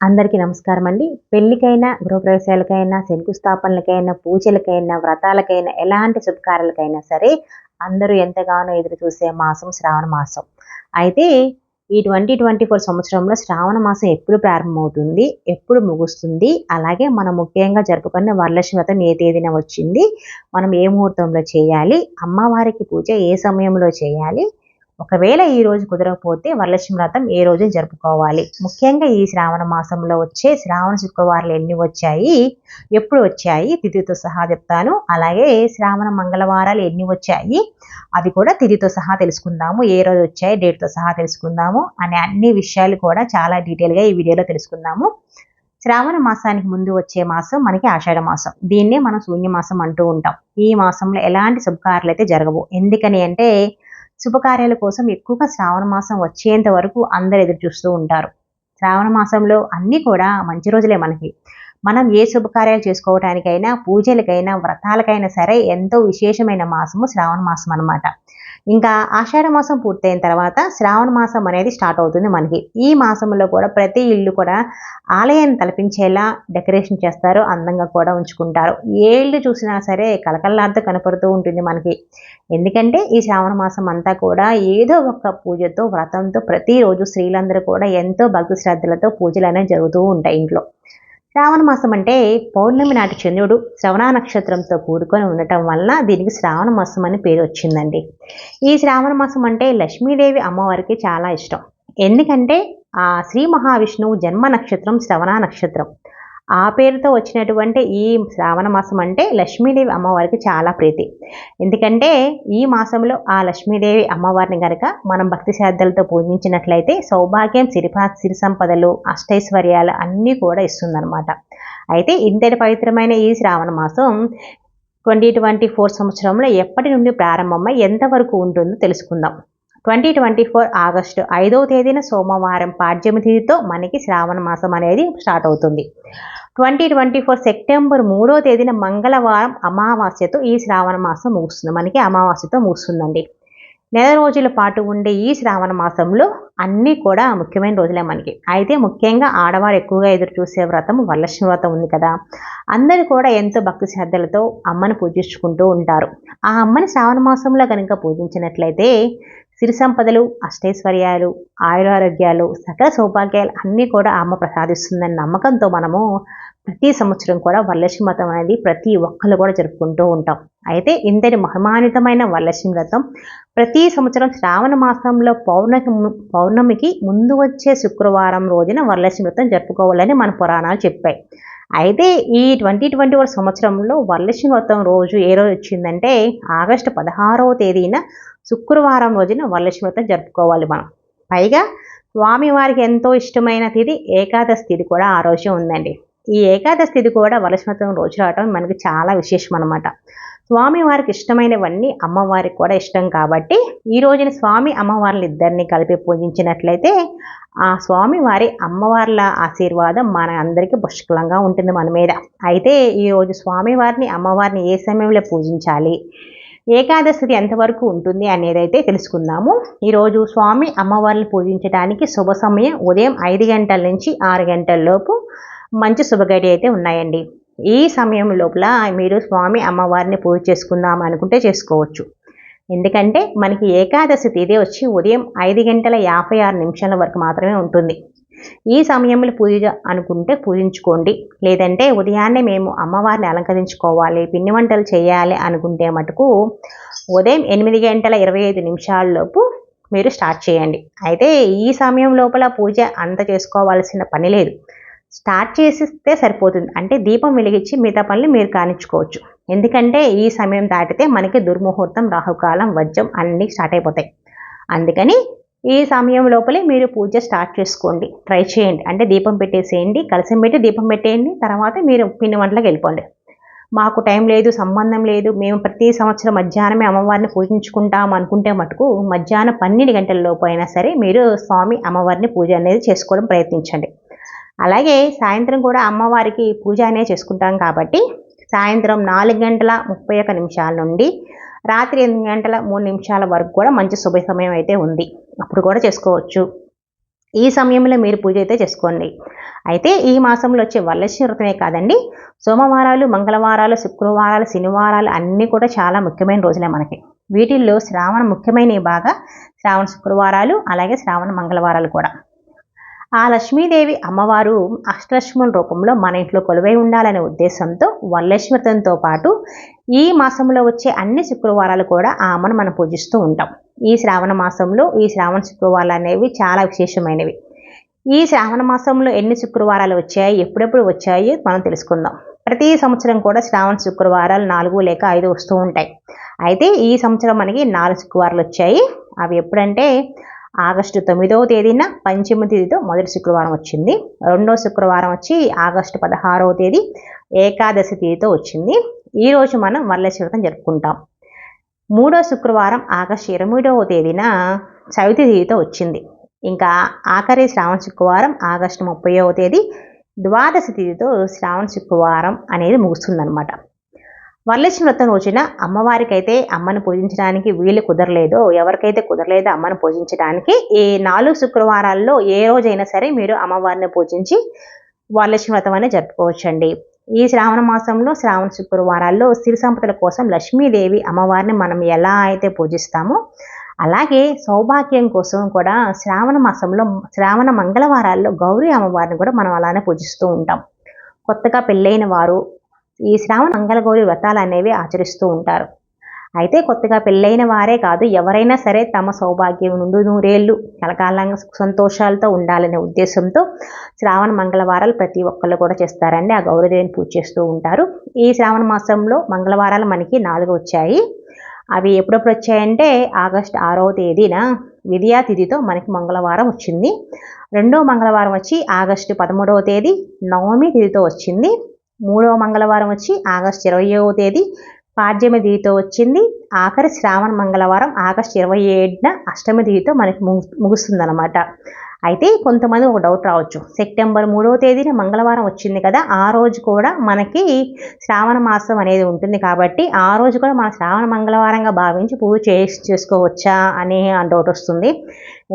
అందరికీ నమస్కారం అండి పెళ్ళికైనా గృహప్రవేశాలకైనా శంకుస్థాపనలకైనా పూజలకైనా వ్రతాలకైనా ఎలాంటి శుభకార్యాలకైనా సరే అందరూ ఎంతగానో ఎదురు చూసే మాసం శ్రావణ మాసం. అయితే ఈ ట్వంటీ ట్వంటీ ఫోర్ సంవత్సరంలో శ్రావణ మాసం ఎప్పుడు ప్రారంభమవుతుంది ఎప్పుడు ముగుస్తుంది అలాగే మనం ముఖ్యంగా జరుపుకునే వరలక్ష్మి వ్రతం ఏ తేదీన వచ్చింది మనం ఏ ముహూర్తంలో చేయాలి అమ్మవారికి పూజ ఏ సమయంలో చేయాలి ఒకవేళ ఈ రోజు కుదరకపోతే వరలక్ష్మి వ్రతం ఏ రోజు జరుపుకోవాలి. ముఖ్యంగా ఈ శ్రావణ మాసంలో వచ్చే శ్రావణ శుక్రవారాలు ఎన్ని వచ్చాయి? ఎప్పుడు వచ్చాయి? తిథితో సహా చెప్తాను. అలాగే శ్రావణ మంగళవారాలు ఎన్ని వచ్చాయి? అది కూడా తిథితో సహా తెలుసుకుందాము. ఏ రోజు వచ్చాయి? డేట్తో సహా తెలుసుకుందాము. అనే అన్ని విషయాలు కూడా చాలా డీటెయిల్గా ఈ వీడియోలో తెలుసుకుందాము. శ్రావణ మాసానికి ముందు వచ్చే మాసం మనకి ఆషాఢ మాసం. దీన్నే మనం శూన్య మాసం అంటూ ఉంటాం. ఈ మాసంలో ఎలాంటి శుభకార్యాలు అయితే జరగవు. ఎందుకని అంటే శుభకార్యాల కోసం ఎక్కువగా శ్రావణ మాసం వచ్చేంత వరకు అందరు ఎదురు చూస్తూ ఉంటారు. శ్రావణ మాసంలో అన్నీ కూడా మంచి రోజులే మనకి. మనం ఏ శుభకార్యాలు చేసుకోవటానికైనా పూజలకైనా వ్రతాలకైనా సరే ఎంతో విశేషమైన మాసము శ్రావణ మాసం అనమాట ఇంకా ఆషాఢ మాసం పూర్తయిన తర్వాత శ్రావణ మాసం అనేది స్టార్ట్ అవుతుంది మనకి. ఈ మాసంలో కూడా ప్రతి ఇల్లు కూడా ఆలయాన్ని తలపించేలా డెకరేషన్ చేస్తారు అందంగా కూడా ఉంచుకుంటారు. ఏ ఇల్లు చూసినా సరే కలకల్లాడుతూ కనపడుతూ ఉంటుంది మనకి. ఎందుకంటే ఈ శ్రావణ మాసం అంతా కూడా ఏదో ఒక పూజతో వ్రతంతో ప్రతిరోజు స్త్రీలందరూ కూడా ఎంతో భక్తి శ్రద్ధలతో పూజలు అనేవి జరుగుతూ ఉంటాయి ఇంట్లో. శ్రావణ మాసం అంటే పౌర్ణమి నాటి చంద్రుడు శ్రవణ నక్షత్రంతో కూడుకొని ఉండటం వలన దీనికి శ్రావణ మాసం అని పేరు వచ్చిందండి. ఈ శ్రావణ మాసం అంటే లక్ష్మీదేవి అమ్మవారికి చాలా ఇష్టం. ఎందుకంటే ఆ శ్రీ మహావిష్ణువు జన్మ నక్షత్రం శ్రవణ నక్షత్రం. ఆ పేరుతో వచ్చినటువంటి ఈ శ్రావణ మాసం అంటే లక్ష్మీదేవి అమ్మవారికి చాలా ప్రీతి. ఎందుకంటే ఈ మాసంలో ఆ లక్ష్మీదేవి అమ్మవారిని కనుక మనం భక్తి శ్రద్ధలతో పూజించినట్లయితే సౌభాగ్యం సిరిపా సిరి సంపదలు అష్టైశ్వర్యాలు అన్నీ కూడా ఇస్తుందన్నమాట. అయితే ఇంతటి పవిత్రమైన ఈ శ్రావణ మాసం ట్వంటీ ట్వంటీ ఫోర్ సంవత్సరంలో ఎప్పటి నుండి ప్రారంభమై ఎంతవరకు ఉంటుందో తెలుసుకుందాం. ట్వంటీ ట్వంటీ ఫోర్ ఆగస్టు ఐదవ తేదీన సోమవారం పాడ్యమి తిథితో మనకి శ్రావణ మాసం అనేది స్టార్ట్ అవుతుంది. ట్వంటీ ట్వంటీ ఫోర్ సెప్టెంబర్ మూడో తేదీన మంగళవారం అమావాస్యతో ఈ శ్రావణ మాసం ముగుస్తుంది. మనకి అమావాస్యతో ముగుస్తుందండి. నెల రోజుల పాటు ఉండే ఈ శ్రావణ మాసంలో అన్నీ కూడా ముఖ్యమైన రోజులే మనకి. అయితే ముఖ్యంగా ఆడవారు ఎక్కువగా ఎదురు చూసే వ్రతం వరలక్ష్మి వ్రతం ఉంది కదా. అందరూ కూడా ఎంతో భక్తి శ్రద్ధలతో అమ్మని పూజించుకుంటూ ఉంటారు. ఆ అమ్మని శ్రావణ మాసంలో కనుక పూజించినట్లయితే సిరి సంపదలు అష్టైశ్వర్యాలు ఆయురారోగ్యాలు సకల సౌభాగ్యాలు అన్నీ కూడా అమ్మ ప్రసాదిస్తుందన్న నమ్మకంతో మనము ప్రతి సంవత్సరం కూడా వరలక్ష్మి వ్రతం అనేది ప్రతి ఒక్కరు కూడా జరుపుకుంటూ ఉంటాం. అయితే ఇంతటి మహిమానితమైన వరలక్ష్మి వ్రతం ప్రతి సంవత్సరం శ్రావణ మాసంలో పౌర్ణమి పౌర్ణమికి ముందు వచ్చే శుక్రవారం రోజున వరలక్ష్మి వ్రతం జరుపుకోవాలని మన పురాణాలు చెప్పాయి. అయితే ఈ ట్వంటీ ట్వంటీ వన్ సంవత్సరంలో వరలక్ష్మి వ్రతం రోజు ఏ రోజు వచ్చిందంటే ఆగస్టు పదహారవ తేదీన శుక్రవారం రోజున వరలక్ష్మి జరుపుకోవాలి మనం. పైగా స్వామివారికి ఎంతో ఇష్టమైన తిథి ఏకాదశి తిథి కూడా ఆ రోజు ఉందండి. ఈ ఏకాదశి తిథి కూడా వరలక్ష్మి రోజు రావడం మనకి చాలా విశేషం అనమాట స్వామివారికి ఇష్టమైనవన్నీ అమ్మవారికి కూడా ఇష్టం కాబట్టి ఈ రోజున స్వామి అమ్మవార్ల ఇద్దరిని కలిపి పూజించినట్లయితే ఆ స్వామివారి అమ్మవార్ల ఆశీర్వాదం మన అందరికీ పుష్కలంగా ఉంటుంది మన మీద. అయితే ఈరోజు స్వామివారిని అమ్మవారిని ఏ సమయంలో పూజించాలి? ఏకాదశి ఎంతవరకు ఉంటుంది అనేది అయితే తెలుసుకుందాము. ఈరోజు స్వామి అమ్మవారిని పూజించడానికి శుభ సమయం ఉదయం ఐదు గంటల నుంచి ఆరు గంటల లోపు మంచి శుభగడి అయితే ఉన్నాయండి. ఈ సమయం లోపల మీరు స్వామి అమ్మవారిని పూజ చేసుకుందాం అనుకుంటే చేసుకోవచ్చు. ఎందుకంటే మనకి ఏకాదశి తేదీ వచ్చి ఉదయం ఐదు గంటల యాభై ఆరు నిమిషాల వరకు మాత్రమే ఉంటుంది. ఈ సమయంలో పూజ అనుకుంటే పూజించుకోండి. లేదంటే ఉదయాన్నే మేము అమ్మవారిని అలంకరించుకోవాలి పిండి వంటలు చేయాలి అనుకుంటే మటుకు ఉదయం ఎనిమిది గంటల ఇరవై ఐదు నిమిషాల్లోపు మీరు స్టార్ట్ చేయండి. అయితే ఈ సమయం లోపల పూజ అంత చేసుకోవాల్సిన పని లేదు. స్టార్ట్ చేసిస్తే సరిపోతుంది. అంటే దీపం వెలిగించి మిగతా పనులు మీరు కానిచ్చుకోవచ్చు ఎందుకంటే ఈ సమయం దాటితే మనకి దుర్ముహూర్తం రాహుకాలం వజ్రం అన్నీ స్టార్ట్ అయిపోతాయి. అందుకని ఈ సమయం లోపలే మీరు పూజ స్టార్ట్ చేసుకోండి. ట్రై చేయండి. అంటే దీపం పెట్టేసేయండి. కలిసి పెట్టి దీపం పెట్టేయండి. తర్వాత మీరు పిండి వంటలకు వెళ్ళిపోండి. మాకు టైం లేదు సంబంధం లేదు. మేము ప్రతి సంవత్సరం మధ్యాహ్నమే అమ్మవారిని పూజించుకుంటాం అనుకుంటే మటుకు మధ్యాహ్నం పన్నెండు గంటల లోపు అయినా సరే మీరు స్వామి అమ్మవారిని పూజ అనేది చేసుకోవడం ప్రయత్నించండి. అలాగే సాయంత్రం కూడా అమ్మవారికి పూజ అనేది చేసుకుంటాం కాబట్టి సాయంత్రం నాలుగు గంటల ముప్పై ఒక్క నిమిషాల నుండి రాత్రి ఎనిమిది గంటల మూడు నిమిషాల వరకు కూడా మంచి శుభ సమయం అయితే ఉంది. అప్పుడు కూడా చేసుకోవచ్చు. ఈ సమయంలో మీరు పూజ అయితే చేసుకోండి. అయితే ఈ మాసంలో వచ్చే వరలక్ష్మి వ్రతమే కాదండి. సోమవారాలు మంగళవారాలు శుక్రవారాలు శనివారాలు అన్నీ కూడా చాలా ముఖ్యమైన రోజులే మనకి. వీటిల్లో శ్రావణ ముఖ్యమైనవి బాగా శ్రావణ శుక్రవారాలు అలాగే శ్రావణ మంగళవారాలు కూడా. ఆ లక్ష్మీదేవి అమ్మవారు అష్టలక్ష్ముల రూపంలో మన ఇంట్లో కొలువై ఉండాలనే ఉద్దేశంతో వరలక్ష్మి వ్రతంతో పాటు ఈ మాసంలో వచ్చే అన్ని శుక్రవారాలు కూడా ఆ అమ్మను మనం పూజిస్తూ ఉంటాం. ఈ శ్రావణ మాసంలో ఈ శ్రావణ శుక్రవారాలు అనేవి చాలా విశేషమైనవి. ఈ శ్రావణ మాసంలో ఎన్ని శుక్రవారాలు వచ్చాయి ఎప్పుడెప్పుడు వచ్చాయి మనం తెలుసుకుందాం. ప్రతి సంవత్సరం కూడా శ్రావణ శుక్రవారాలు నాలుగు లేక ఐదు వస్తూ ఉంటాయి. అయితే ఈ సంవత్సరం మనకి నాలుగు శుక్రవారాలు వచ్చాయి. అవి ఎప్పుడంటే ఆగస్టు తొమ్మిదవ తేదీన పంచమ తేదీతో మొదటి శుక్రవారం వచ్చింది. రెండో శుక్రవారం వచ్చి ఆగస్టు పదహారవ తేదీ ఏకాదశి తేదీతో వచ్చింది. ఈరోజు మనం వరలక్ష్మి వ్రతం జరుపుకుంటాం. మూడో శుక్రవారం ఆగస్టు ఇరవైడవ తేదీన చవితి తేదీతో వచ్చింది. ఇంకా ఆఖరి శ్రావణ శుక్రవారం ఆగస్టు ముప్పైవ తేదీ ద్వాదశి తిథితో శ్రావణ శుక్రవారం అనేది ముగుస్తుందన్నమాట. వరలక్ష్మి వ్రతం రోజున అమ్మవారికి అయితే అమ్మను పూజించడానికి వీలు కుదరలేదో ఎవరికైతే కుదరలేదో అమ్మను పూజించడానికి ఈ నాలుగు శుక్రవారాల్లో ఏ రోజైనా సరే మీరు అమ్మవారిని పూజించి వరలక్ష్మి వ్రతం అనేది జరుపుకోవచ్చండి. ఈ శ్రావణ మాసంలో శ్రావణ శుక్రవారాల్లో సిరి సంపదల కోసం లక్ష్మీదేవి అమ్మవారిని మనం ఎలా అయితే పూజిస్తామో అలాగే సౌభాగ్యం కోసం కూడా శ్రావణ మాసంలో శ్రావణ మంగళవారాల్లో గౌరీ అమ్మవారిని కూడా మనం అలానే పూజిస్తూ ఉంటాం. కొత్తగా పెళ్ళైన వారు ఈ శ్రావణ మంగళగౌరి వ్రతాలు అనేవి ఆచరిస్తూ ఉంటారు. అయితే కొత్తగా పెళ్ళైన వారే కాదు ఎవరైనా సరే తమ సౌభాగ్యం నుండి నూరేళ్ళు కలకాలంగా సంతోషాలతో ఉండాలనే ఉద్దేశంతో శ్రావణ మంగళవారాలు ప్రతి ఒక్కళ్ళు కూడా చేస్తారండి. ఆ గౌరీదేవిని పూజ చేస్తూ ఉంటారు. ఈ శ్రావణ మాసంలో మంగళవారాలు మనకి నాలుగు వచ్చాయి. అవి ఎప్పుడెప్పుడు వచ్చాయంటే ఆగస్ట్ ఆరవ తేదీన విద్యా తిథితో మనకి మంగళవారం వచ్చింది. రెండో మంగళవారం వచ్చి ఆగస్టు పదమూడవ తేదీ నవమి తిథితో వచ్చింది. మూడవ మంగళవారం వచ్చి ఆగస్ట్ ఇరవయవ తేదీ పాడ్యమి తిథితో వచ్చింది. ఆఖరి శ్రావణ మంగళవారం ఆగస్టు ఇరవై ఏడున అష్టమి తిథితో మనకి ముగుస్తుంది అనమాట అయితే కొంతమంది ఒక డౌట్ రావచ్చు. సెప్టెంబర్ మూడవ తేదీన మంగళవారం వచ్చింది కదా ఆ రోజు కూడా మనకి శ్రావణ మాసం అనేది ఉంటుంది కాబట్టి ఆ రోజు కూడా మన శ్రావణ మంగళవారంగా భావించి పూజ చేసి చేసుకోవచ్చా అనే డౌట్ వస్తుంది.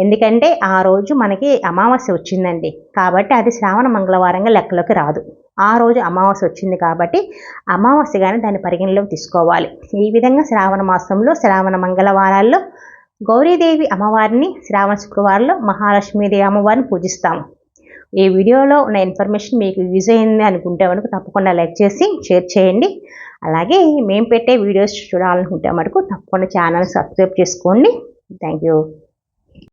ఎందుకంటే ఆ రోజు మనకి అమావాస్య వచ్చిందండి. కాబట్టి అది శ్రావణ మంగళవారంగా లెక్కలోకి రాదు. ఆ రోజు అమావాస్య వచ్చింది కాబట్టి అమావాస్యగానే దాన్ని పరిగణలోకి తీసుకోవాలి. ఈ విధంగా శ్రావణ మాసంలో శ్రావణ మంగళవారాల్లో గౌరీదేవి అమ్మవారిని శ్రావణ శుక్రవారంలో మహాలక్ష్మీదేవి అమ్మవారిని పూజిస్తాము. ఈ వీడియోలో ఉన్న ఇన్ఫర్మేషన్ మీకు యూజ్ అయింది అనుకుంటే మనకు తప్పకుండా లైక్ చేసి షేర్ చేయండి. అలాగే మేము పెట్టే వీడియోస్ చూడాలనుకుంటే మటుకు తప్పకుండా ఛానల్ సబ్స్క్రైబ్ చేసుకోండి. Thank you.